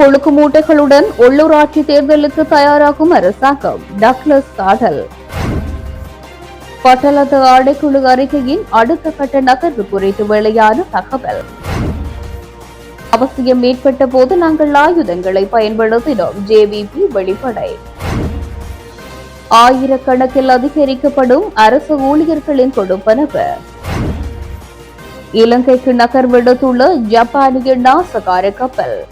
கொழுக்கு மூட்டைகளுடன் உள்ளூராட்சி தேர்தலுக்கு தயாராகும் அரசாங்கம். டக்ளஸ் காடல் பட்டளத்து ஆடைக்குழு அறிக்கையின் அடுத்த கட்ட நகர்வு குறித்து வெளியான தகவல். அவசியம் ஏற்பட்ட போது நாங்கள் ஆயுதங்களை பயன்படுத்தினோம். ஜேவிபி வெளிப்படை. ஆயிரக்கணக்கில் அதிகரிக்கப்படும் அரசு ஊழியர்களின் கொடுப்பனவு. இலங்கைக்கு நகர்வெடுத்துள்ள ஜப்பானிய நாசகார கப்பல்.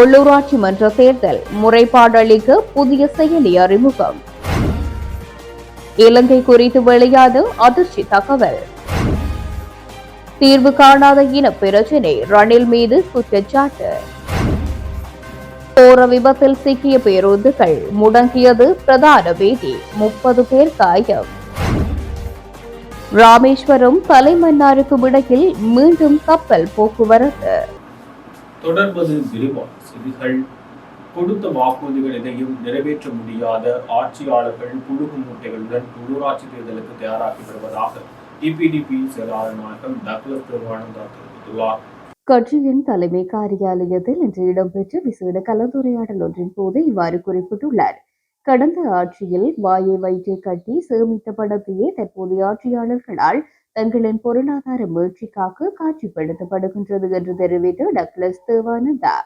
உள்ளூராட்சி மன்ற தேர்தல் முறைப்பாடு அளிக்க புதிய செயலி அறிமுகம். இலங்கை குறித்து வெளியான அதிர்ச்சி தகவல். தீர்வு காணாத இன பிரச்சினை ரணில் மீது குற்றச்சாட்டு. போர விபத்தில் சிக்கிய பேருந்துகள் முடங்கியது பிரதான வீதி முப்பது பேர் காயம். ராமேஸ்வரம் தலைமன்னாருக்கு இடையில் மீண்டும் கப்பல் போக்குவரத்து. தொடர்பது விரிவான செய்திகள் கொடுத்த வாக்குறுதிகள் எதையும் நிறைவேற்ற முடியாத ஆட்சியாளர்கள் புழுகு மூட்டைகளுடன் உள்ளூராட்சி தேர்தலுக்கு தயாராகி வருவதாக டிபிடிபி செயலாளர் நாயகம் டக்ளஸ் திருவானந்தா தெரிவித்துள்ளார். கட்சியின் தலைமை காரியாலயத்தில் இன்று இடம்பெற்ற விசேட கலந்துரையாடல் ஒன்றின் போது இவ்வாறு குறிப்பிட்டுள்ளார். கடந்த ஆட்சியில் வாயை வயிற்றை கட்டி சேமித்த பணத்தையே தற்போதைய ஆட்சியாளர்களால் தங்களின் பொருளாதார முயற்சிக்காக காட்சிப்படுத்தப்படுகின்றது என்று தெரிவித்த டக்ளஸ் தேவானந்தா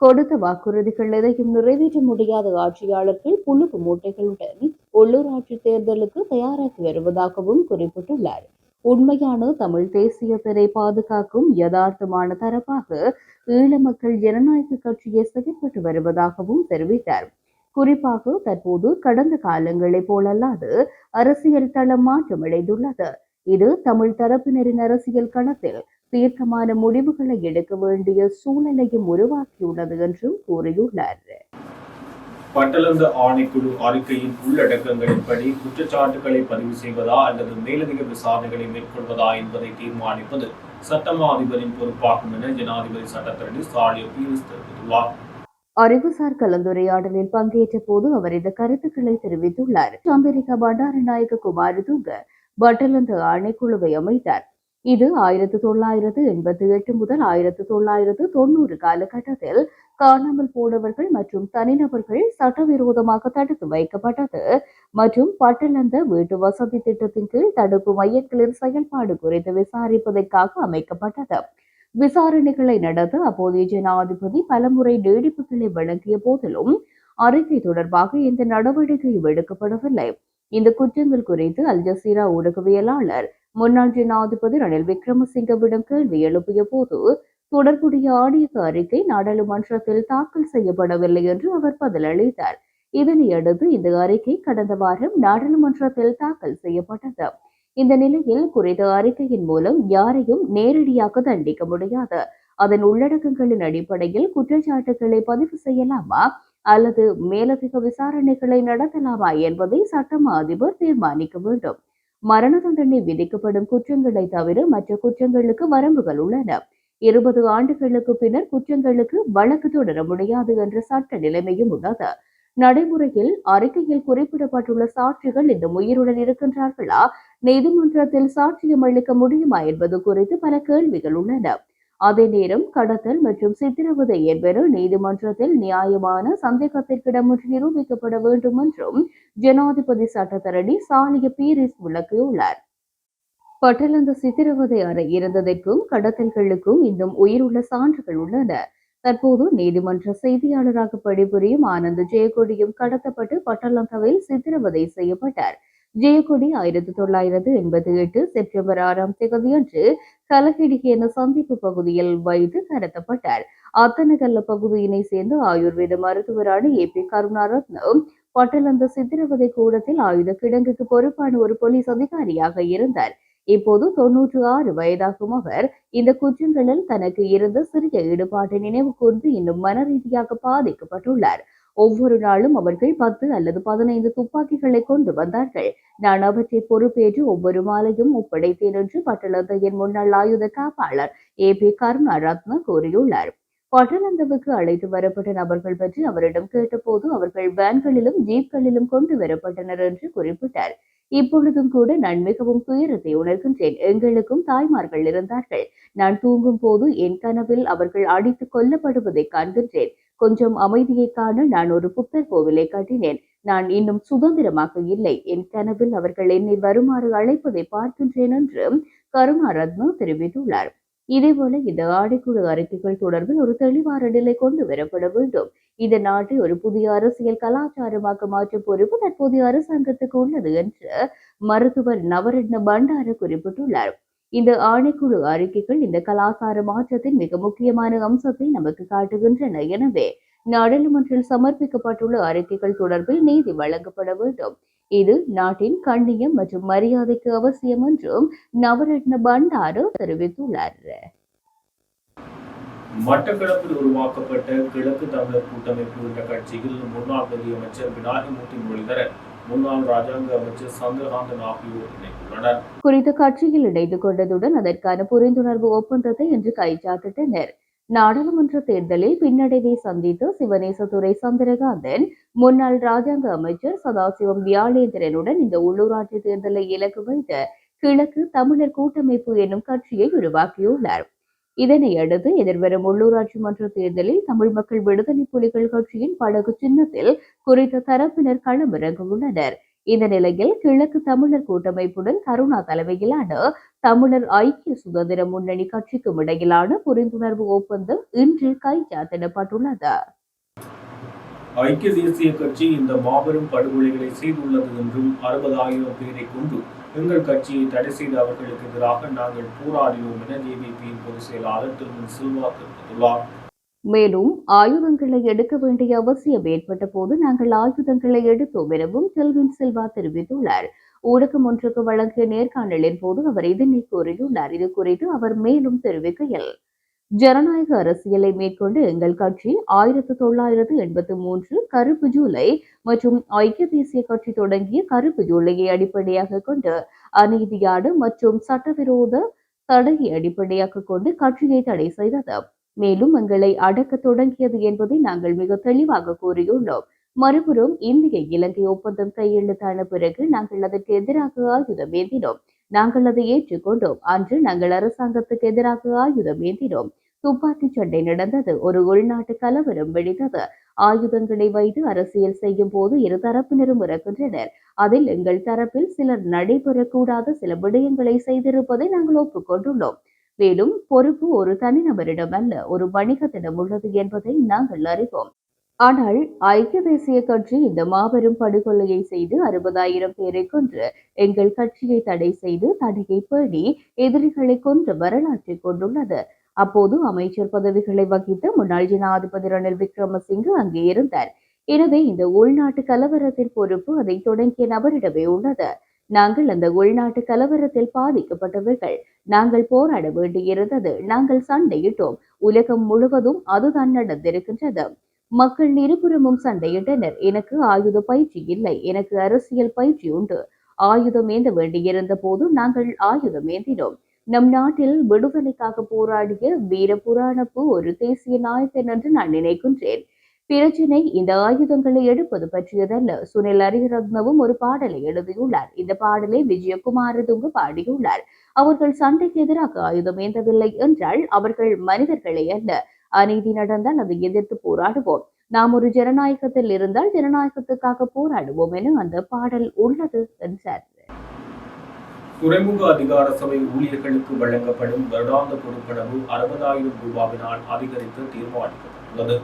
கொடுத்த வாக்குறுதிகள் எதையும் நிறைவேற்ற முடியாத ஆட்சியாளர்கள் புழுகு மூட்டைகளுடன் உள்ளூராட்சி தேர்தலுக்கு தயாராகி வருவதாகவும் குறிப்பிட்டுள்ளார். உண்மையான தமிழ் தேசியத்தினை பாதுகாக்கும் யதார்த்தமான தரப்பாக ஈழ மக்கள் ஜனநாயக கட்சியை செயல்பட்டு வருவதாகவும் தெரிவித்தார். குறிப்பாக தற்போது கடந்த காலங்களைப் போலல்லாது அரசியல் தளம் மாற்றமடைந்துள்ளது. இது தமிழ் தரப்பினரின் அரசியல் களத்தில் தீர்க்கமான முடிவுகளை எடுக்க வேண்டிய சூழலையும் உருவாக்கியுள்ளது என்றும் கூறியுள்ளார். பட்டளந்த ஆணைக்குழு அறிக்கையின் உள்ளடக்கங்களின்படி குற்றச்சாட்டுகளை பதிவு செய்வதா அல்லது மேலதிக விசாரணைகளை மேற்கொள்வதா என்பதை தீர்மானிப்பது சட்டமா அதிபரின் பொறுப்பாகும் என ஜனாதிபதி சட்டத்தரணி சாலிய பீரிஸ் தெரிவித்துள்ளார். அறிவுசார் கலந்துரையாடலில் பங்கேற்ற போது அவர் இந்த கருத்துக்களை தெரிவித்துள்ளார். சந்திரிகா பண்டாரநாயக்க குமாரதுங்க பட்டலந்த ஆணைக்குழுவை அமைத்தார். இது ஆயிரத்து தொள்ளாயிரத்து எண்பத்தி எட்டு முதல் ஆயிரத்து தொள்ளாயிரத்து தொண்ணூறு காலகட்டத்தில் காணாமல் போனவர்கள் மற்றும் தனிநபர்கள் சட்டவிரோதமாக தடுத்து வைக்கப்பட்டது மற்றும் பட்டலந்த வீட்டு வசதி திட்டத்தின் கீழ் தடுப்பு மையங்களின் செயல்பாடு குறித்து விசாரிப்பதற்காக அமைக்கப்பட்டது. விசாரணைகளை நடத்த அப்போதைய ஜனாதிபதி பலமுறை நீடிப்புகளை வழங்கிய போதிலும் அறிக்கை தொடர்பாக இந்த நடவடிக்கை எடுக்கப்படவில்லை. இந்த குற்றங்கள் குறித்து அல் ஜசீரா ஊடகவியலாளர் முன்னாள் ஜனாதிபதி ரணில் விக்ரமசிங்கவிடம் கேள்வி எழுப்பிய போது தொடர்புடைய ஆடியோ அறிக்கை நாடாளுமன்றத்தில் தாக்கல் செய்யப்படவில்லை என்று அவர் பதிலளித்தார். இதனையடுத்து இந்த அறிக்கை கடந்த வாரம் நாடாளுமன்றத்தில் தாக்கல் செய்யப்பட்டது. இந்த நிலையில் குறித்த அறிக்கையின் மூலம் யாரையும் நேரடியாக தண்டிக்க முடியாது. அதன் உள்ளடக்கங்களின் அடிப்படையில் குற்றச்சாட்டுகளை பதிவு செய்யலாமா அல்லது மேலதிக விசாரணைகளை நடத்தலாமா என்பதை சட்டமா அதிபர் தீர்மானிக்க வேண்டும். மரண தண்டனை விதிக்கப்படும் குற்றங்களை தவிர மற்ற குற்றங்களுக்கு வரம்புகள் உள்ளன. இருபது ஆண்டுகளுக்கு பின்னர் குற்றங்களுக்கு வழக்கு தொடர முடியாது என்ற சட்ட நிலைமையும் உள்ளது. நடைமுறையில் அறிக்கையில் குறிப்பிடப்பட்டுள்ள சாட்சிகள் இந்த உயிருடன் இருக்கின்றார்களா? நீதிமன்றத்தில் சாட்சியம் அளிக்க முடியுமா என்பது குறித்து பல கேள்விகள் உள்ளன. அதே நேரம் கடத்தல் மற்றும் சித்திரவதை என்பன நீதிமன்றத்தில் நியாயமான சந்தேகத்திற்கிடமின்றி நிரூபிக்கப்பட வேண்டும் என்றும் ஜனாதிபதி சட்டத்தரணி சாலிய பீரிஸ் விளக்கியுள்ளார். பட்டலந்த சித்திரவதை அறை இருந்ததற்கும் கடத்தல்களுக்கும் இன்னும் உயிருள்ள சான்றுகள் உள்ளன. தற்போது நீதிமன்ற செய்தியாளராக பணிபுரியும் ஆனந்த் ஜெயக்கொடியும் கடத்தப்பட்டு பட்டலந்தவில் சித்திரவதை செய்யப்பட்டார். ஜெயக்கொடி ஆயிரத்தி தொள்ளாயிரத்து எண்பத்தி எட்டு செப்டம்பர் ஆறாம் தேதியன்று கலகிடி என சந்திப்பு பகுதியில் வைத்து கடத்தப்பட்டார் அத்தனகல்ல பகுதியினை சேர்ந்த ஆயுர்வேத மருத்துவரான ஏ பி கருணாரத்னம் பட்டலந்த சித்திரவதை கூடத்தில் ஆயுத கிடங்குக்கு பொறுப்பான ஒரு போலீஸ் அதிகாரியாக இருந்தார். இப்போது தொன்னூற்று ஆறு வயதாகும் அவர். இந்த குற்றங்களில் தனக்கு இருந்த சிறிய ஈடுபாட்டை நினைவு கூர்ந்து இன்னும் மன ரீதியாக பாதிக்கப்பட்டுள்ளார். ஒவ்வொரு நாளும் அவர்கள் பத்து அல்லது பதினைந்து துப்பாக்கிகளை கொண்டு வந்தார்கள். நான் அவற்றை பொறுப்பேற்று ஒவ்வொரு மாலையும் ஒப்படைத்தேன் என்று பட்டளந்தையின் முன்னாள் ஆயுத காப்பாளர் ஏ பி கருணாரத்ன கூறியுள்ளார். பட்டணந்தவுக்கு அழைத்து வரப்பட்ட நபர்கள் பற்றி அவரிடம் கேட்டபோது அவர்கள் வேன்களிலும் ஜீப்களிலும் கொண்டு வரப்பட்டனர் என்று குறிப்பிட்டார். இப்பொழுதும் கூட நான் மிகவும் துயரத்தை உணர்கின்றேன். எங்களுக்கும் தாய்மார்கள் இருந்தார்கள். நான் தூங்கும் போது என் கனவில் அவர்கள் அடித்துக் கொல்லப்படுவதை காண்கின்றேன். கொஞ்சம் அமைதியை காண நான் ஒரு புத்தர் கோவிலை கட்டினேன். நான் இன்னும் சுதந்திரமாக இல்லை. என் கனவில் அவர்கள் என்னை வருமாறு அழைப்பதை பார்க்கின்றேன் என்று கருணாரத்னா தெரிவித்துள்ளார். இதேபோல இந்த ஆடைக்குழு அறிக்கைகள் தொடர்பில் ஒரு தெளிவான நிலை கொண்டு வரப்பட வேண்டும். இந்த நாட்டை ஒரு புதிய அரசியல் கலாச்சாரமாக மாற்றும் பொறுப்பு தற்போதைய அரசாங்கத்துக்கு உள்ளது என்று மருத்துவர் நவரத்ன பண்டார குறிப்பிட்டுள்ளார். இந்த ஆணைக்குழு அறிக்கைகள் இந்த கலாச்சார மாற்றத்தின் மிக முக்கியமான அம்சத்தை நமக்கு காட்டுகின்றன. எனவே நாடாளுமன்றில் சமர்ப்பிக்கப்பட்டுள்ள அறிக்கைகள் தொடர்பில் நீதி வழங்கப்பட வேண்டும். இது நாட்டின் கண்ணியம் மற்றும் மரியாதைக்கு அவசியம் என்றும் நவரத்ன பண்டாரு தெரிவித்துள்ளார். மட்டக்களப்பில் உருவாக்கப்பட்ட கிழக்கு தமிழர் கூட்டமைப்பு என்ற கட்சியில் முன்னாள் நிதியமைச்சர் விநாயகமூர்த்தி முரளிதரன் முன்னாள் ராஜாங்க அமைச்சர் சந்திரகாந்தன் ஆகியோர் இணைந்துள்ளனர். குறித்த கட்சியில் இணைந்து கொண்டதுடன் அதற்கான புரிந்துணர்வு ஒப்பந்தத்தை இன்று கைச்சாத்திட்டனர். நாடாளுமன்ற தேர்தலில் பின்னடைவை சந்தித்த சிவனேசதுரை சந்திரகாந்தன் முன்னாள் ராஜாங்க அமைச்சர் சதாசிவம் வியாழேந்திரனுடன் இந்த உள்ளூராட்சி தேர்தலை இலக்கு வைத்த கிழக்கு தமிழர் கூட்டமைப்பு என்னும் கட்சியை உருவாக்கியுள்ளார். இதனையடுத்து எதிர்வரும் உள்ளூராட்சி மன்ற தேர்தலில் தமிழ் மக்கள் விடுதலை புலிகள் கட்சியின் படகு சின்னத்தில் குறித்த தரப்பினர் களமிறங்கவுள்ளனர் இந்த நிலையில் கிழக்கு தமிழர் கூட்டமைப்புடன் கருணா தலைமையிலான தமிழர் ஐக்கிய சுதந்திர முன்னணி கட்சிக்கும் இடையிலான புரிந்துணர்வு ஒப்பந்தம் இன்று கைச்சாத்திடப்பட்டுள்ளது. ஐக்கிய தேசிய கட்சி இந்த மாபெரும் படுகொலைகளை செய்துள்ளது என்றும் அறுபதாயிரம் பேரை கொண்டு எங்கள் கட்சியை தடை செய்த அவர்களுக்கு எதிராக நாங்கள் போராடினோம் என ஜேவிபியின் பொதுச் செயலாளர் திருமதி சில்வா தெரிவித்துள்ளார். மேலும் ஆயுதங்களை எடுக்க வேண்டிய அவசியம் ஏற்பட்ட போது நாங்கள் ஆயுதங்களை எடுத்தோம் எனவும் செல்வின் சில்வா தெரிவித்துள்ளார். ஊடகம் ஒன்றுக்கு வழங்கிய நேர்காணலின் போது அவர் இதனை கூறியுள்ளார் இது குறித்து அவர் மேலும் தெரிவிக்கையில் ஜனநாயக அரசியலை மேற்கொண்டு எங்கள் கட்சி ஆயிரத்து தொள்ளாயிரத்து எண்பத்தி மூன்று கருப்பு ஜூலை மற்றும் ஐக்கிய தேசிய கட்சி தொடங்கிய கருப்பு ஜூலையை அடிப்படையாக கொண்டு அநீதியான மற்றும் சட்டவிரோத தடையை அடிப்படையாக கொண்டு கட்சியை தடை செய்தது. மேலும் எங்களை அடக்க தொடங்கியது என்பதை நாங்கள் மிக தெளிவாக கூறியுள்ளோம். மறுபுறம் இந்திய இலங்கை ஒப்பந்தம் கையெழுத்தான பிறகு நாங்கள் அதற்கு எதிராக ஆயுதம் ஏந்தினோம் நாங்கள் அதை ஏற்றுக்கொண்டோம். அன்று நாங்கள் அரசாங்கத்துக்கு எதிராக ஆயுதம் ஏந்தினோம். துப்பாக்கி சண்டை நடந்தது. ஒரு உள்நாட்டு கலவரம் வெடித்தது. ஆயுதங்களை வைத்து அரசியல் செய்யும் போது இரு தரப்பினரும் இறக்கின்றனர். அதில் எங்கள் தரப்பில் சிலர் நடைபெறக்கூடாத சில விடயங்களை செய்திருப்பதை நாங்கள் ஒப்புக்கொண்டுள்ளோம். மேலும் பொறுப்பு ஒரு தனிநபரிடம் அல்ல ஒரு வணிகத்திடம் உள்ளது என்பதை நாங்கள் அறிவோம். ஆனால் ஐக்கிய தேசிய கட்சி இந்த மாபெரும் படுகொலையை செய்து அறுபதாயிரம் பேரை கொன்று எங்கள் கட்சியை தடை செய்து தடையை பேணி எதிரிகளை கொன்று வரலாற்றை கொண்டுள்ளது. அப்போது அமைச்சர் பதவிகளை வகித்த முன்னாள் ஜனாதிபதி ரணில் விக்ரமசிங்கு அங்கே இருந்தார். எனவே இந்த உள்நாட்டு கலவரத்தின் பொறுப்பு அதை தொடங்கிய நபரிடமே உள்ளது. நாங்கள் அந்த உள்நாட்டு கலவரத்தில் பாதிக்கப்பட்டவர்கள். நாங்கள் போராட வேண்டியிருந்தது. நாங்கள் சண்டையிட்டோம். உலகம் முழுவதும் அதுதான் நடந்திருக்கின்றது. மக்கள் இருபுறமும் சண்டையிட்டனர். எனக்கு ஆயுத பயிற்சி இல்லை. எனக்கு அரசியல் பயிற்சி உண்டு. ஆயுதம் ஏந்த வேண்டியிருந்த போது நாங்கள் ஆயுதம் ஏந்தினோம். நம் நாட்டில் விடுதலைக்காக போராடிய வீர புராணப்பு ஒரு தேசிய நாயகன் என்று நான் நினைக்கின்றேன். பிரச்சினை இந்த ஆயுதங்களை எடுப்பது பற்றியதல்ல. சுனில் அரிரத்னவும் ஒரு பாடலை எழுதியுள்ளார். இந்த பாடலை விஜயகுமாரதுங்கு பாடியுள்ளார். அவர்கள் சண்டைக்கு எதிராக ஆயுதம் ஏந்தவில்லை என்றால் அவர்கள் மனிதர்களை அல்ல. அநீதி நடந்தால் அதை எதிர்த்து போராடுவோம். நாம் ஒரு ஜனநாயகத்தில் இருந்தால் ஜனநாயகத்துக்காக போராடுவோம் என அந்த பாடல் உள்ளது என்றார் துறைமுக அதிகார சபை ஊழியர்களுக்கு வழங்கப்படும் வருடாந்த கொடுப்பனவு அறுபதாயிரம் ரூபாவினால் அதிகரித்து தீர்மானிக்கப்பட்டுள்ளது.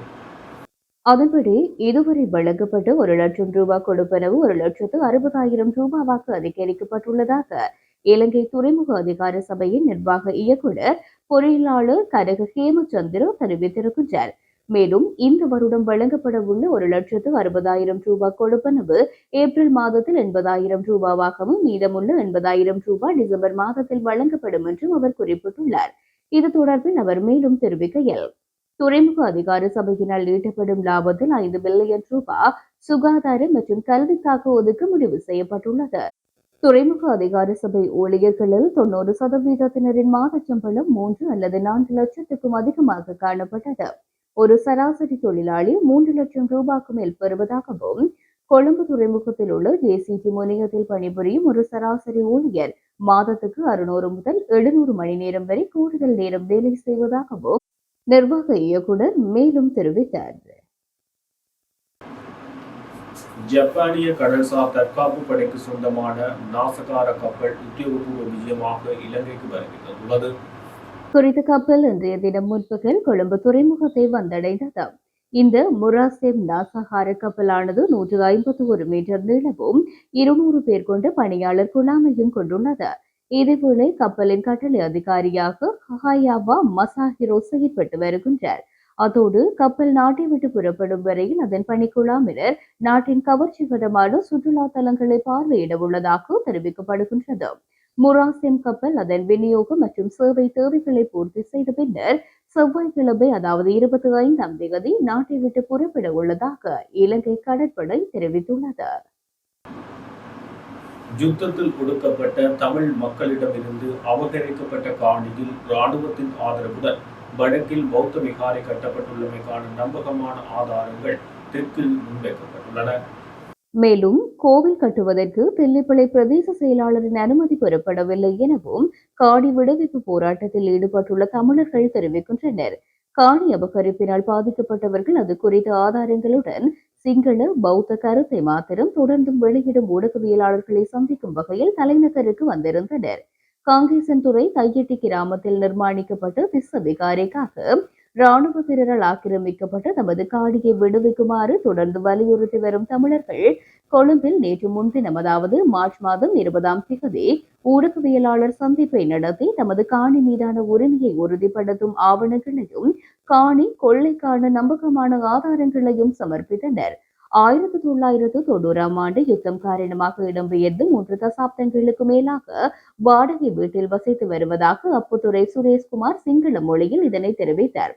அதன்படி இதுவரை வழங்கப்பட்ட ஒரு லட்சம் ரூபாய் கொடுப்பனவு ஒரு லட்சத்து அறுபதாயிரம் ரூபாவாக அதிகரிக்கப்பட்டுள்ளதாக இலங்கை துறைமுக அதிகார சபையின் நிர்வாக இயக்குனர் பொறியியலாளர் கனக ஹேமச்சந்திரா தெரிவித்திருக்கின்றார் மேலும் இந்த வருடம் வழங்கப்பட உள்ள ஒரு லட்சத்து அறுபதாயிரம் ரூபாய் கொடுப்பனவு ஏப்ரல் மாதத்தில் எண்பதாயிரம் ரூபாவாகவும் மீதமுள்ள எண்பதாயிரம் ரூபாய் டிசம்பர் மாதத்தில் வழங்கப்படும் என்றும் அவர் குறிப்பிட்டுள்ளார். இது தொடர்பில் அவர் மேலும் தெரிவிக்கையில் துறைமுக அதிகார சபையினால் ஈட்டப்படும் லாபத்தில் ஐந்து பில்லியன் ரூபாய் சுகாதார மற்றும் கல்விக்காக ஒதுக்க முடிவு செய்யப்பட்டுள்ளது. துறைமுக அதிகார சபை ஊழியர்களில் தொண்ணூறு சதவீதத்தினரின் மாத சம்பளம் மூன்று அல்லது நான்கு லட்சத்துக்கும் அதிகமாக காணப்பட்டது. ஒரு சராசரி தொழிலாளி மூன்று லட்சம் ரூபாய்க்கு மேல் பெறுவதாகவும் கொழும்பு துறைமுகத்தில் உள்ள ஜேசிடி முனையத்தில் பணிபுரியும் ஒரு சராசரி ஊழியர் மாதத்துக்கு அறுநூறு முதல் எழுநூறு மணி நேரம் வரை கூடுதல் நேரம் வேலை செய்வதாகவும் நிர்வாக இயக்குனர் மேலும் தெரிவித்தார். ஜப்பானிய கடல்சார் தற்காப்பு படைக்கு சொந்தமான நாசகார கப்பல் உத்தியோகபூர்வ விஜயமாக இலங்கைக்கு வருகின்றது குறித்த கப்பல் இன்றைய தினம் முற்பகல் கொழும்பு துறைமுகத்தை வந்தடைந்தது. இந்த முராசேம் நாசகார கப்பலானது நூற்று ஐம்பத்தி ஒரு மீட்டர் நீளமும் இருநூறு பேர் கொண்ட பணியாளர் குழாமையும் கொண்டுள்ளது. இதேவேளை கப்பலின் கட்டளை அதிகாரியாக ஹஹாயாவா மசாஹிரோ செயற்பட்டு வருகின்றார். அதோடு கப்பல் நாட்டை விட்டு புறப்படும் வரையில் அதன் பணிக்குழாமினர் நாட்டின் கவர்ச்சிகரமான சுற்றுலா தலங்களை பார்வையிட உள்ளதாக தெரிவிக்கப்படுகின்றது. முராசிம் கப்பல் அதன் விநியோகம் மற்றும் சேவை தேவைகளை பூர்த்தி செய்த பின்னர் செவ்வாய்க்கிழமை அதாவது இருபத்தி ஐந்தாம் தேதி நாட்டை விட்டு புறப்பட உள்ளதாக இலங்கை கடற்படை தெரிவித்துள்ளது. யுத்தத்தில் கொடுக்கப்பட்ட தமிழ் மக்களிடமிருந்து அபகரிக்கப்பட்ட காணியில் இராணுவத்தின் ஆதரவுடன் வடக்கில் பௌத்த விகாரை கட்டப்பட்டுள்ளமைக்கான நம்பகமான ஆதாரங்கள் தெற்கில் முன்வைக்கப்பட்டுள்ளன. மேலும் கோவில் கட்டுவதற்கு தில்லிப்பளை பிரதேச செயலாளரின் அனுமதி பெறப்படவில்லை எனவும் காணி விடுவிப்பு போராட்டத்தில் ஈடுபட்டுள்ள தமிழர்கள் தெரிவிக்கின்றனர். காணி அபகரிப்பினால் பாதிக்கப்பட்டவர்கள் அது குறித்த ஆதாரங்களுடன் சிங்கள பௌத்த கருத்தை மாத்திரம் தொடர்ந்தும் வெளியிடும் ஊடகவியலாளர்களை சந்திக்கும் வகையில் தலைநகருக்கு வந்திருந்தனர். காங்கேசன்துறை தையட்டி கிராமத்தில் நிர்மாணிக்கப்பட்ட திஸ்ஸ விகாரைக்காக இராணுவத்தினரால் ஆக்கிரமிக்கப்பட்ட தமது காணியை விடுவிக்குமாறு தொடர்ந்து வலியுறுத்தி வரும் தமிழர்கள் கொழும்பில் நேற்று முன்தினம் அதாவது மார்ச் மாதம் இருபதாம் தேதி ஊடகவியலாளர் சந்திப்பை நடத்தி தமது காணி மீதான உரிமையை உறுதிப்படுத்தும் ஆவணங்களையும் காணி கொள்ளைக்கான நம்பகமான ஆதாரங்களையும் சமர்ப்பித்தனர். ஆயிரத்தி தொள்ளாயிரத்து தொண்ணூறாம் ஆண்டு யுத்தம் காரணமாக இடம்பெயர்ந்து மூன்று தசாப்தங்களுக்கு மேலாக வாடகை வீட்டில் வசித்து வருவதாக அப்புத்துறை சுரேஷ்குமார் சிங்கள மொழியில் இதனை தெரிவித்தார்.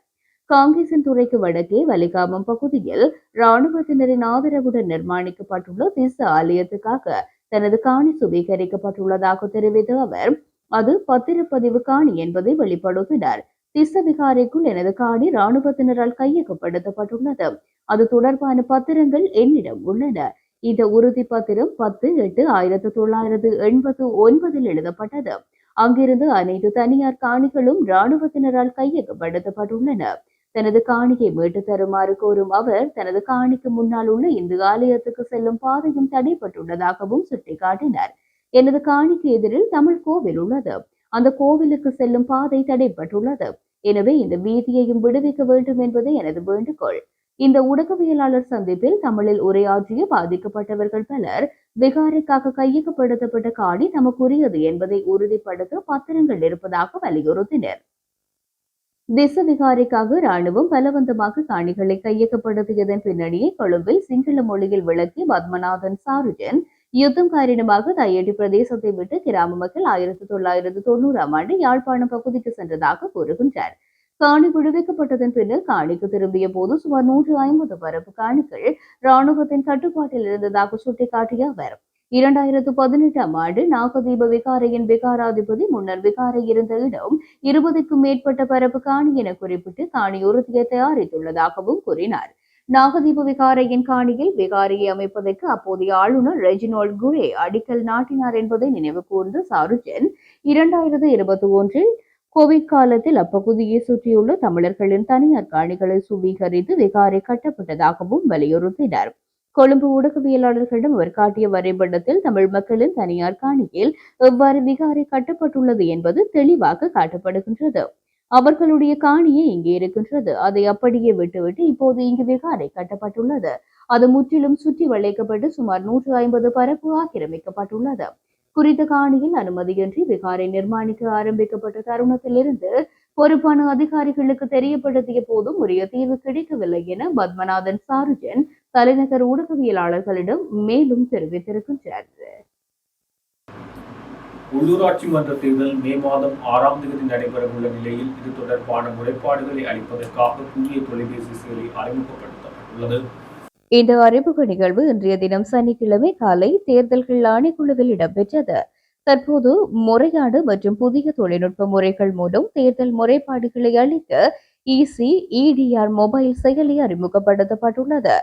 காங்கேசன் துறைக்கு வடக்கே வலிகாமம் பகுதியில் இராணுவத்தினரின் ஆதரவுடன் நிர்மாணிக்கப்பட்டுள்ள திச ஆலயத்துக்காக தனது காணி சுவீகரிக்கப்பட்டுள்ளதாக தெரிவித்த அவர் அது பத்திரப்பதிவு காணி என்பதை வெளிப்படுத்தினார். திசவிகாரைக்குள் எனது காணி இராணுவத்தினரால் கையகப்படுத்தப்பட்டுள்ளது. அது தொடர்பான பத்திரங்கள் என்னிடம் உள்ளன. இந்த உறுதி பத்திரம் பத்து எட்டு ஆயிரத்தி தொள்ளாயிரத்து எண்பத்து ஒன்பதில் எழுதப்பட்டது. அங்கிருந்து அனைத்து தனியார் காணிகளும் இராணுவத்தினரால் கையகப்படுத்தப்பட்டுள்ளன. தனது காணியை மீட்டு தருமாறு கோரும் அவர் தனது காணிக்கு முன்னால் உள்ள இந்து ஆலயத்துக்கு செல்லும் பாதையும் தடைப்பட்டுள்ளதாகவும் சுட்டிக்காட்டினார். எனது காணிக்கு எதிரில் தமிழ் கோவில் உள்ளது. அந்த கோவிலுக்கு செல்லும் பாதை தடைப்பட்டுள்ளது. எனவே இந்த வீதியையும் விடுவிக்க வேண்டும் என்பதே எனது வேண்டுகோள். இந்த ஊடகவியலாளர் சந்திப்பில் தமிழில் உரையாற்றிய பாதிக்கப்பட்டவர்கள் பலர் விகாரைக்காக கையகப்படுத்தப்பட்ட காணி தமக்குரியது என்பதை உறுதிப்படுத்த பத்திரங்கள் இருப்பதாக வலியுறுத்தினர். திச விகாரைக்காக ராணுவம் பலவந்தமாக காணிகளை கையகப்படுத்தியதன் பின்னணியை கொழும்பில் சிங்கள மொழியில் விளக்கி பத்மநாதன் சாருஜன் யுத்தம் காரணமாக தையடி பிரதேசத்தை விட்டு கிராம மக்கள் ஆயிரத்தி தொள்ளாயிரத்து தொண்ணூறாம் ஆண்டு யாழ்ப்பாணம் பகுதிக்கு சென்றதாக கூறுகின்றார் காணி விடுவிக்கப்பட்டதன் பின்னர் காணிக்கு திரும்பிய போது சுமார் நூற்று ஐம்பது பரப்பு காணிகள் ராணுவத்தின் கட்டுப்பாட்டில் இருந்ததாக சுட்டிக்காட்டிய அவர் இரண்டாயிரத்து பதினெட்டாம் ஆண்டு நாகதீப விகாரையின் விகாராதிபதி முன்னர் விகாரை இருந்த இடம் இருபதுக்கும் மேற்பட்ட பரப்பு காணி என குறிப்பிட்டு காணி உறுதியை தயாரித்துள்ளதாகவும் கூறினார் நாகதீப விகாரையின் காணியில் விகாரியை அமைப்பதற்கு அப்போதைய ஆளுநர் ரெஜினால்ட் குரே அடிக்கல் நாட்டினார் என்பதை நினைவு கூர்ந்த சாருஜன் இரண்டாயிரத்து இருபத்தி ஒன்றில் கோவிட் காலத்தில் அப்பகுதியை சுற்றியுள்ள தமிழர்களின் தனியார் காணிகளை சுவீகரித்து விகாரை கட்டப்பட்டதாகவும் வலியுறுத்தினார். கொழும்பு ஊடகவியலாளர்களிடம் அவர் காட்டிய வரைபடத்தில் தமிழ் மக்களின் தனியார் காணியில் எவ்வாறு விகாரை கட்டப்பட்டுள்ளது என்பது தெளிவாக காட்டப்படுகின்றது. அவர்களுடைய காணியே இங்கே இருக்கின்றது. அதை அப்படியே விட்டுவிட்டு இப்போது இங்கு விகாரை கட்டப்பட்டுள்ளது. அது முற்றிலும் சுற்றி வளைக்கப்பட்டு சுமார் நூற்று ஐம்பது பரப்பு ஆக்கிரமிக்கப்பட்டுள்ளது. குறித்த காணியில் அனுமதியின்றி விகாரை நிர்மாணிக்க ஆரம்பிக்கப்பட்ட தருணத்திலிருந்து பொறுப்பான அதிகாரிகளுக்கு தெரியப்படுத்திய போதும் உரிய தீர்வு கிடைக்கவில்லை என பத்மநாதன் சாருஜன் தலைநகர் ஊடகவியலாளர்களிடம் மேலும் தெரிவித்திருக்கின்றார். உள்ளூராட்சி மன்ற தேர்தல் மே மாதம் ஆறாம் தேதி நடைபெறவுள்ள நிலையில் இது தொடர்பான முறைப்பாடுகளை அளிப்பதற்காக புதிய தொலைபேசி செயலி அறிமுகப்படுத்தப்பட்டுள்ளது. இந்த அறிமுக நிகழ்வு இன்றைய தினம் சனிக்கிழமை காலை தேர்தல்கள் ஆணைக்குழுவில் இடம்பெற்றது. தற்போது முறையாடு மற்றும் புதிய தொழில்நுட்ப முறைகள் மூலம் தேர்தல் முறைப்பாடுகளை அளிக்க இசி இடிஆர் மொபைல் செயலி அறிமுகப்படுத்தப்பட்டுள்ளது.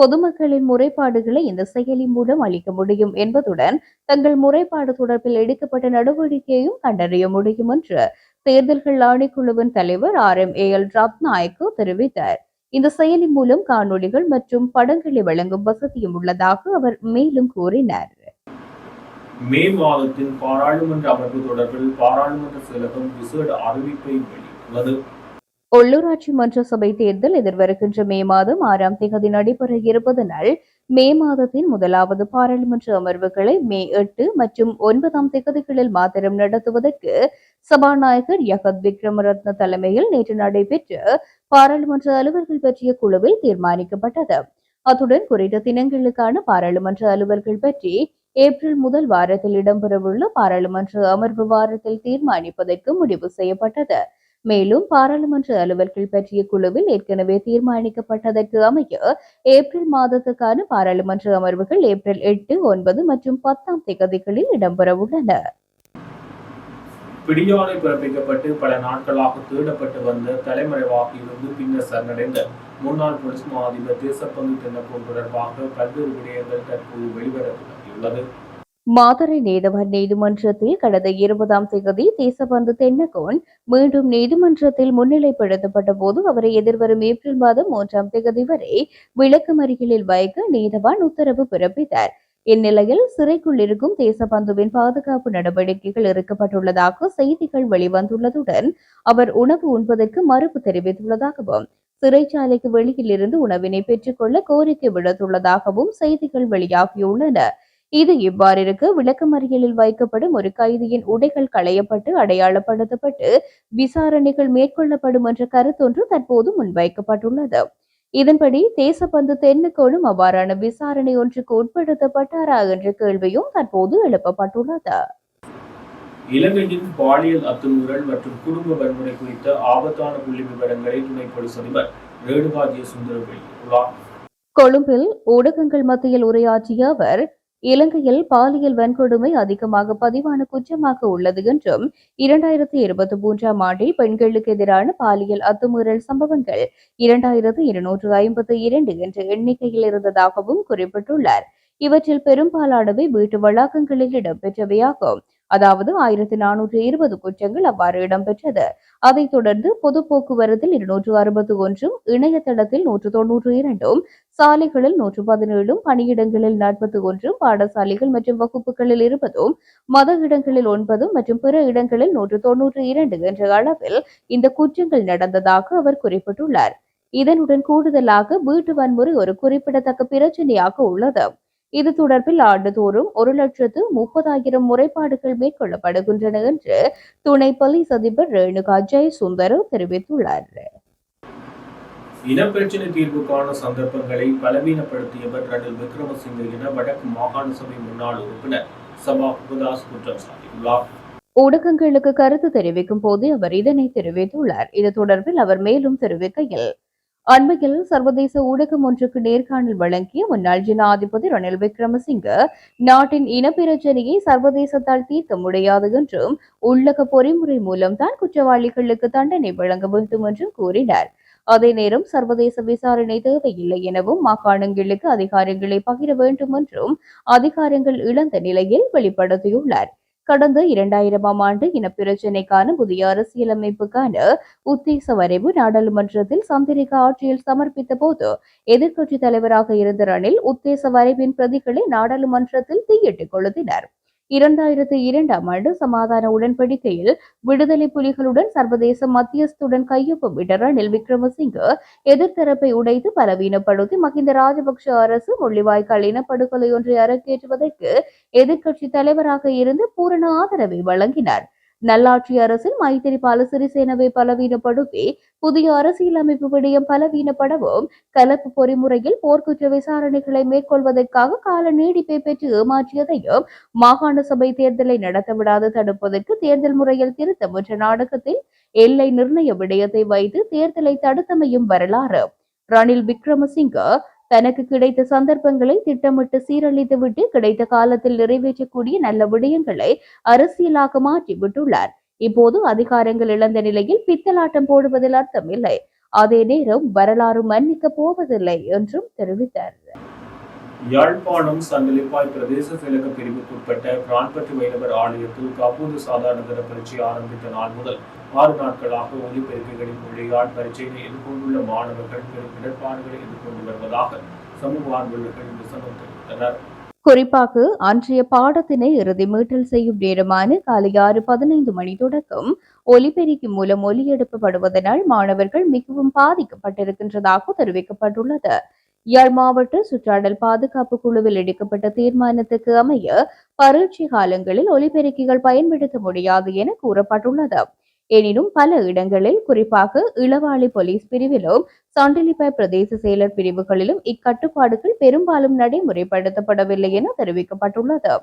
பொதுமக்களின் முறைப்பாடுகளை இந்த செயலி மூலம் அளிக்க முடியும் என்பதுடன் தங்கள் முறைப்பாடு தொடர்பில் எடுக்கப்பட்ட நடவடிக்கையையும் கண்டறிய முடியும் என்று தேர்தல்கள் ஆணைக்குழுவின் தலைவர் R M A L Rathnayake தெரிவித்தார். இந்த செயலி மூலம் காணொளிகள் மற்றும் படங்களை வழங்கும் வசதியும் உள்ளதாக அவர் மேலும் கூறினார். மே மாதத்தின் பாராளுமன்ற அமர்வு தொடர்பில் பாராளுமன்ற செயலகம் விசேட அறிவிப்பை வெளியிட்டுள்ளது. உள்ளூராட்சி மன்ற சபை தேர்தல் எதிர்வருகின்ற மே மாதம் ஆறாம் தேதி நடைபெற இருப்பதனால் மே மாதத்தின் முதலாவது பாராளுமன்ற அமர்வுகளை மே எட்டு மற்றும் ஒன்பதாம் தேதிகளில் மாத்திரம் நடத்துவதற்கு சபாநாயகர் யகத் விக்ரமரத்ன தலைமையில் நேற்று நடைபெற்ற பாராளுமன்ற அலுவல்கள் பற்றிய குழுவில் தீர்மானிக்கப்பட்டது. அத்துடன் குறித்த தினங்களுக்கான பாராளுமன்ற அலுவல்கள் பற்றி ஏப்ரல் முதல் வாரத்தில் இடம்பெறவுள்ள பாராளுமன்ற அமர்வு வாரத்தில் தீர்மானிப்பதற்கு முடிவு செய்யப்பட்டது. மேலும் பாராளுமன்ற அலுவல்கள் பற்றிய குழுவில் ஏற்கனவே தீர்மானிக்கப்பட்டதற்கு அமைய ஏப்ரல் மாதத்துக்கான பாராளுமன்ற அமர்வுகள் ஏப்ரல் எட்டு ஒன்பது மற்றும் பத்தாம் தேதிகளில் இடம்பெறவுள்ளன பிடியாணை பிறப்பிக்கப்பட்டு பல நாட்களாக தேடப்பட்டு வந்த தலைமறைவாக இருந்து பின்னர் சரணடைந்த முன்னாள் போலீஸ் மாதிபர் தேசப்பந்து தென்னப்போர் தொடர்பாக பல்வேறு விடயங்கள் தற்போது வெளிவர தொடங்கியுள்ளது மாதரை நீதவான் நீதிமன்றத்தில் கடந்த இருபதாம் தேதி தேசபந்து தென்னகோன் மீண்டும் நீதிமன்றத்தில் முன்னிலைப்படுத்தப்பட்ட போது அவரை எதிர்வரும் ஏப்ரல் மாதம் மூன்றாம் தேதி வரை விளக்கமறியலில் வைக்க நீதவான் உத்தரவு பிறப்பித்தார். இந்நிலையில் சிறைக்குள் இருக்கும் தேசபந்துவின் பாதுகாப்பு நடவடிக்கைகள் எடுக்கப்பட்டுள்ளதாக செய்திகள் வெளிவந்துள்ளதுடன் அவர் உணவு உண்பதற்கு மறுப்பு தெரிவித்துள்ளதாகவும் சிறைச்சாலைக்கு வெளியில் இருந்து உணவினை பெற்றுக்கொள்ள கோரிக்கை விடுத்துள்ளதாகவும் செய்திகள் வெளியாகியுள்ளன. இது இவ்வாறிருக்க விளக்கமறியலில் வைக்கப்படும் ஒரு கைதியின் உடைகள் களையப்பட்டு அடையாளப்படுத்தப்பட்டு விசாரணைகள் மேற்கொள்ளப்படும் என்ற கருத்தொன்று தற்போது முன்வைக்கப்பட்டுள்ளது. இதன்படி தேசப்பந்து தென்னுக்கோடும் அவ்வாறான விசாரணை ஒன்றுக்கு உட்படுத்தப்பட்டாரா என்ற கேள்வியும் தற்போது எழுப்பப்பட்டுள்ளது. இலங்கையின் பாலியல் அத்துமீறல் மற்றும் குடும்ப வன்முறை குறித்த ஆபத்தான புள்ளி விவரங்களை துணை போலீஸ் அதிபர் ரேணுகா ஜெயசுந்தர வெளியிட்டுள்ளார் கொழும்பில் ஊடகங்கள் மத்தியில் உரையாற்றிய அவர் இலங்கையில் பாலியல் வன்கொடுமை அதிகமாக பதிவான குற்றமாக உள்ளது என்றும் இரண்டாயிரத்தி இருபத்தி மூன்றாம் ஆண்டில் பெண்களுக்கு எதிரான பாலியல் அத்துமீறல் சம்பவங்கள் இரண்டாயிரத்து இருநூற்று ஐம்பத்தி இரண்டு என்ற எண்ணிக்கையில் இருந்ததாகவும் குறிப்பிட்டுள்ளார். இவற்றில் பெரும்பாலானவை வீட்டு வளாகங்களில் இடம்பெற்றவையாகும். அதாவது ஆயிரத்தி நானூற்று இருபது குற்றங்கள் அவ்வாறு இடம்பெற்றது. அதைத் தொடர்ந்து பொது போக்குவரத்தில் இருநூற்று அறுபத்தி ஒன்றும் இணையதளத்தில் நூற்று தொன்னூற்று இரண்டும் சாலைகளில் நூற்று பதினேழும் பணியிடங்களில் நாற்பத்தி ஒன்றும் பாடசாலைகள் மற்றும் வகுப்புகளில் இருபதும் மத இடங்களில் ஒன்பதும் மற்றும் பிற இடங்களில் நூற்று தொன்னூற்று இரண்டு என்ற அளவில் இந்த குற்றங்கள் நடந்ததாக அவர் குறிப்பிட்டுள்ளார். இதனுடன் கூடுதலாக வீட்டு வன்முறை ஒரு குறிப்பிடத்தக்க பிரச்சனையாக உள்ளது. இது தொடர்பில் ஆண்டுதோறும் ஒரு லட்சத்து முப்பதாயிரம் முறைப்பாடுகள் மேற்கொள்ளப்படுகின்றன என்று துணை போலீஸ் அதிபர் ரேணுகா ஜெயசுந்தர் தெரிவித்துள்ளார். இனப்பிரச்சினை தீர்வுக்கான சந்தர்ப்பங்களை பலவீனப்படுத்தியவர் ரணில் விக்ரமசிங்கே என வடக்கு மாகாண சபை முன்னாள் உறுப்பினர் சபா உபதாஸ் குற்றம் சாட்டியுள்ளார். ஊடகங்களுக்கு கருத்து தெரிவிக்கும் போது அவர் இதனை தெரிவித்துள்ளார். இது தொடர்பில் அவர் மேலும் தெரிவிக்கையில் அண்மையில் சர்வதேச ஊடகம் ஒன்றுக்கு நேர்காணல் வழங்கிய முன்னாள் ஜனாதிபதி ரணில் விக்ரமசிங்க நாட்டின் இனப்பிரச்சனையை சர்வதேசத்தால் தீர்க்க முடியாது என்றும் உள்ளக பொறிமுறை மூலம்தான் குற்றவாளிகளுக்கு தண்டனை வழங்க வேண்டும் என்றும் கூறினார். அதே நேரம் சர்வதேச விசாரணை தேவையில்லை எனவும் மாகாணங்களுக்கு அதிகாரங்களை பகிர வேண்டும் என்றும் அதிகாரங்கள் இழந்த நிலையில் வெளிப்படுத்தியுள்ளார். கடந்த இரண்டாயிரமாம் ஆண்டு இனப்பிரச்சினைக்கான புதிய அரசியலமைப்புக்கான உத்தேச வரைவு நாடாளுமன்றத்தில் சந்திரிகா ஆட்சியில் சமர்ப்பித்த போது எதிர்க்கட்சி தலைவராக இருந்த ரணில் உத்தேச வரைவின் பிரதிகளை நாடாளுமன்றத்தில் தீயிட்டுக் கொளுத்தினர். இரண்டாயிரத்தி இரண்டாம் ஆண்டு சமாதான உடன்படிக்கையில் விடுதலை புலிகளுடன் சர்வதேச மத்தியஸ்துடன் கையொப்பமிட்ட ரணில் விக்ரமசிங்க எதிர்த்தரப்பை உடைத்து பலவீனப்படுத்தி மஹிந்த ராஜபக்ஷ அரசு முள்ளிவாய்க்கால் இனப்படுகொலை ஒன்றை அரங்கேற்றுவதற்கு எதிர்க்கட்சி தலைவராக இருந்து பூரண ஆதரவை வழங்கினார். நல்லாட்சி அரசில் மைத்திரிபால சிறிசேனவை பலவீனப்படுத்தி புதிய அரசியலமைப்பு விடயம் பலவீனப்படவும் கலப்பு பொறிமுறையில் போர்க்குற்ற விசாரணைகளை மேற்கொள்வதற்காக கால நீடிப்பை பெற்று ஏமாற்றியதையும் மாகாண சபை தேர்தலை நடத்த விடாது தடுப்பதற்கு தேர்தல் முறையில் திருத்தம் என்ற நாடகத்தில் எல்லை நிர்ணய விடயத்தை வைத்து தேர்தலை தடுத்தமையும் வரலாறு. ரணில் விக்ரமசிங்க தனக்கு கிடைத்த சந்தர்ப்பங்களை திட்டமிட்டு சீரழித்துவிட்டு கிடைத்த காலத்தில் நிறைவேற்றக்கூடிய நல்ல விடயங்களை அரசியலாக மாற்றி விட்டுள்ளார். இப்போது அதிகாரங்கள் இழந்த நிலையில் பித்தலாட்டம் போடுவதில் அர்த்தமில்லை. அதே நேரம் வரலாறு மன்னிக்க போவதில்லை என்றும் தெரிவித்தார். யாழ்ப்பாணம் சந்தலிப்பாய் பிரதேச செயலக பிரிவுக்குட்பட்ட பிரான்பட்டு வைணவர் ஆலயத்தில் கபூது சாதாரண தர பரீட்சை ஆரம்பித்த நாள் முதல் ஆறு நாட்களாக ஒலிபெருக்குகளின் மொழியால் பரீட்சையை எதிர்கொண்டுள்ள மாணவர்கள் பெரும் இடர்பாடுகளை எதிர்கொண்டு வருவதாக சமூக ஆர்வலர்கள் விசனம் தெரிவித்தனர். குறிப்பாக அன்றைய பாடத்தினை இறுதி மீட்டல் செய்யும் நேரமான காலை ஆறு பதினைந்து மணி தொடக்கம் ஒலிபெருக்கி மூலம் ஒலி எழுப்பப்படுவதனால் மாணவர்கள் மிகவும் பாதிக்கப்பட்டிருக்கின்றதாக தெரிவிக்கப்பட்டுள்ளது. யாழ் மாவட்ட சுற்றாடல் பாதுகாப்பு குழுவில் எடுக்கப்பட்ட தீர்மானத்துக்கு அமைய பரீட்சை காலங்களில் ஒலிபெருக்கிகள் பயன்படுத்த முடியாது என கூறப்பட்டுள்ளது. எனினும் பல இடங்களில் குறிப்பாக இளவாளி போலீஸ் பிரிவிலும் சாண்டிலிப்பாய் பிரதேச செயலர் பிரிவுகளிலும் இக்கட்டுப்பாடுகள் பெரும்பாலும் நடைமுறைப்படுத்தப்படவில்லை என தெரிவிக்கப்பட்டுள்ளது.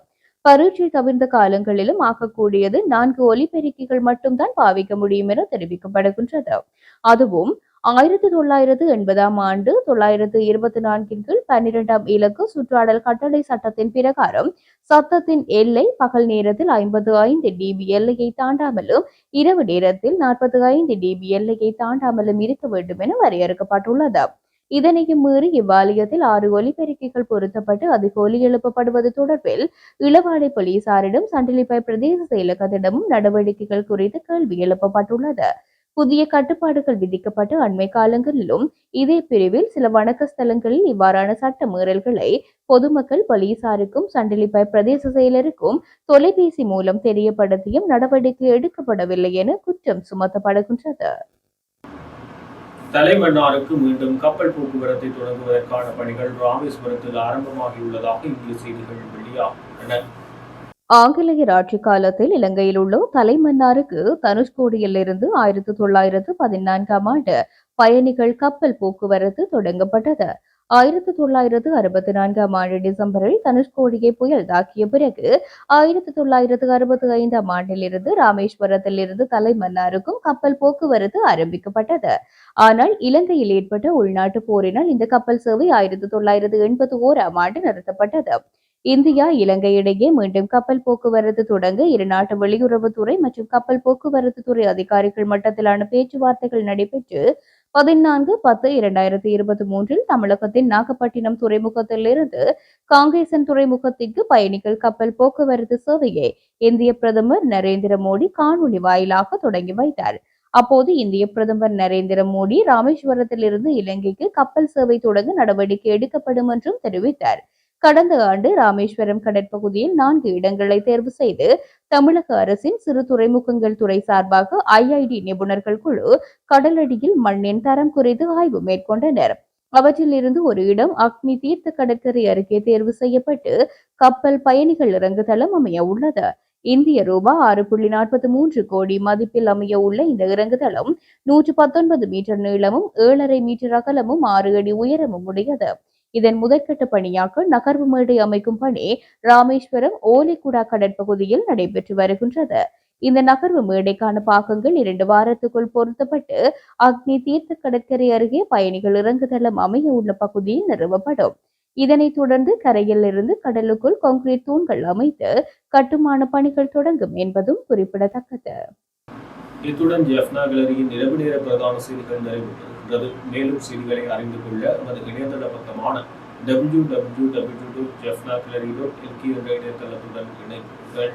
பரீட்சை தவிர்ந்த காலங்களிலும் ஆகக்கூடியது நான்கு ஒலிபெருக்கிகள் மட்டும்தான் பாவிக்க முடியும் என தெரிவிக்கப்படுகின்றது. அதுவும் ஆயிரத்தி தொள்ளாயிரத்து எண்பதாம் ஆண்டு தொள்ளாயிரத்து இருபத்தி நான்கின் கீழ் பன்னிரெண்டாம் இலக்கு சுற்றாடல் கட்டளை சட்டத்தின் பிரகாரம் சத்தத்தின் எல்லை பகல் நேரத்தில் ஐம்பது ஐந்து டிபி எல்லையை தாண்டாமலும் இரவு நேரத்தில் நாற்பது ஐந்து டிபி எல்லையை தாண்டாமலும் இருக்க வேண்டும் என வரையறுக்கப்பட்டுள்ளது. இதனையும் மீறி இவ்வாலயத்தில் ஆறு ஒலிபெருக்கிகள் பொருத்தப்பட்டு அதிக ஒலி எழுப்பப்படுவது தொடர்பில் இளவாடை போலீசாரிடம் சண்டிலிப்பாய் பிரதேச செயலகத்திடமும் நடவடிக்கைகள் குறித்து கேள்வி எழுப்பப்பட்டுள்ளது. புதிய கட்டுப்பாடுகள் விதிக்கப்பட்டு அண்மை காலங்களிலும் இதே பிரிவில் சில வணக்க ஸ்தலங்களில் இவ்வாறான சட்ட மீறல்களை பொதுமக்கள் போலீசாருக்கும் சண்டிலிப்பாய் பிரதேச செயலருக்கும் தொலைபேசி மூலம் தெரியப்படுத்தியும் நடவடிக்கை எடுக்கப்படவில்லை என குற்றம் சுமத்தப்படுகின்றது. தலைமன்னாருக்கு மீண்டும் கப்பல் போக்குவரத்தை தொடங்குவதற்கான பணிகள் ராமேஸ்வரத்தில் ஆரம்பமாகியுள்ளதாக இந்திய செய்திகள் வெளியாகின்றன. ஆங்கிலேயர் ஆட்சி காலத்தில் இலங்கையில் உள்ள தலைமன்னாருக்கு தனுஷ்கோடியிலிருந்து ஆயிரத்தி தொள்ளாயிரத்து பதினான்காம் ஆண்டு பயணிகள் கப்பல் போக்குவரத்து தொடங்கப்பட்டது. ஆயிரத்தி தொள்ளாயிரத்து அறுபத்தி நான்காம் ஆண்டு டிசம்பரில் தனுஷ்கோடியை புயல் தாக்கிய பிறகு ஆயிரத்தி தொள்ளாயிரத்து அறுபத்தி ஐந்தாம் ஆண்டிலிருந்து ராமேஸ்வரத்தில் இருந்து தலைமன்னாருக்கும் கப்பல் போக்குவரத்து ஆரம்பிக்கப்பட்டது. ஆனால் இலங்கையில் ஏற்பட்ட உள்நாட்டு போரினால் இந்த கப்பல் சேவை ஆயிரத்தி தொள்ளாயிரத்து எண்பத்தி ஓராம் ஆண்டு நிறுத்தப்பட்டது. இந்தியா இலங்கை இடையே மீண்டும் கப்பல் போக்குவரத்து தொடங்க இருநாட்டு வெளியுறவுத்துறை மற்றும் கப்பல் போக்குவரத்து துறை அதிகாரிகள் மட்டத்திலான பேச்சுவார்த்தைகள் நடைபெற்று பதினான்கு பத்து இரண்டாயிரத்தி இருபத்தி மூன்றில் தமிழகத்தின் நாகப்பட்டினம் துறைமுகத்திலிருந்து காங்கேசன் துறைமுகத்திற்கு பயணிகள் கப்பல் போக்குவரத்து சேவையை இந்திய பிரதமர் நரேந்திர மோடி காணொலி வாயிலாக தொடங்கி வைத்தார். அப்போது இந்திய பிரதமர் நரேந்திர மோடி ராமேஸ்வரத்தில் இருந்து இலங்கைக்கு கப்பல் சேவை தொடங்க நடவடிக்கை எடுக்கப்படும் என்றும் தெரிவித்தார். கடந்த ஆண்டு ராமேஸ்வரம் கடற்பகுதியில் நான்கு இடங்களை தேர்வு செய்து தமிழக அரசின் சிறு துறைமுகங்கள் துறை சார்பாக ஐஐடி நிபுணர்கள் குழு கடலடியில் மண்ணின் தரம் குறித்து ஆய்வு மேற்கொண்டனர். அவற்றில் இருந்து ஒரு இடம் அக்னி தீர்த்த கடற்கரை அருகே தேர்வு செய்யப்பட்டு கப்பல் பயணிகள் இறங்குதளம் அமைய உள்ளது. இந்திய ரூபாய் ஆறு புள்ளி நாற்பத்தி மூன்று கோடி மதிப்பில் அமைய உள்ள இந்த இறங்குதளம் நூற்று பத்தொன்பது மீட்டர் நீளமும் ஏழரை மீட்டர் அகலமும் ஆறு அடி உயரமும் உடையது. இதன் முதற்கட்ட பணியாக நகர்வு மேடை அமைக்கும் பணி ராமேஸ்வரம் ஓலைக்குடா கடற்பகுதியில் நடைபெற்று வருகின்றது. இந்த நகர்வு மேடைக்கான பாகங்கள் இரண்டு வாரத்துக்குள் பொருத்தப்பட்டு அக்னி தீர்த்த கடற்கரை அருகே பயணிகள் இறங்குதளம் அமைய உள்ள பகுதியில் நிறுவப்படும். இதனைத் தொடர்ந்து கரையில் இருந்து கடலுக்குள் கான்கிரீட் தூண்கள் அமைத்து கட்டுமான பணிகள் தொடங்கும் என்பதும் குறிப்பிடத்தக்கது. இத்துடன் ஜெஃப்னா கேலரியின் இரவு நேர பிரதான செய்திகள் நிறைவு பெறுகின்றது மேலும் செய்திகளை அறிந்து கொள்ள நமது இணையதள பக்கமான W W W dot Jaffna gallery dot LK என்ற இணையதளத்துடன் இணைப்புகள்